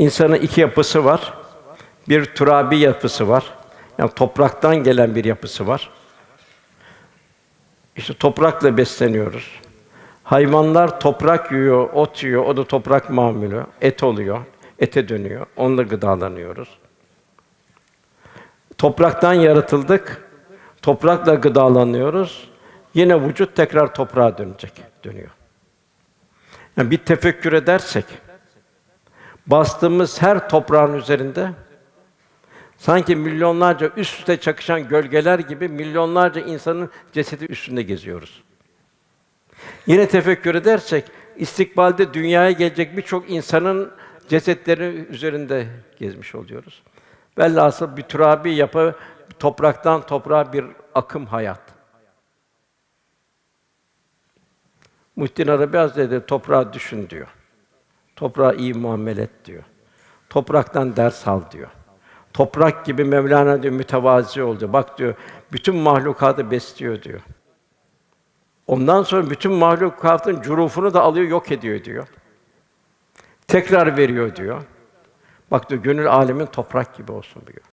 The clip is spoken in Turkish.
İnsanın iki yapısı var. Bir turabi yapısı var. Yani topraktan gelen bir yapısı var. İşte toprakla besleniyoruz. Hayvanlar toprak yiyor, ot yiyor, o da toprak mamülü, et oluyor, ete dönüyor. Onunla gıdalanıyoruz. Topraktan yaratıldık, toprakla gıdalanıyoruz. Yine vücut tekrar toprağa dönecek, dönüyor. Yani bir tefekkür edersek, bastığımız her toprağın üzerinde sanki milyonlarca üst üste çakışan gölgeler gibi milyonlarca insanın cesedi üstünde geziyoruz. Yine tefekkür edersek istikbalde dünyaya gelecek birçok insanın cesetleri üzerinde gezmiş oluyoruz. Velhasıl bir türabi yapı topraktan toprağa bir akım hayat. Muhittin Arabi Hazretleri toprağı düşün diyor. Toprağa iyi muamele et diyor. Topraktan ders al diyor. Toprak gibi Mevlana diyor mütevazi ol diyor. Bak diyor bütün mahlukatı besliyor diyor. Ondan sonra bütün mahlukatın curufunu da alıyor, yok ediyor diyor. Tekrar veriyor diyor. Bak diyor gönül alemin toprak gibi olsun diyor.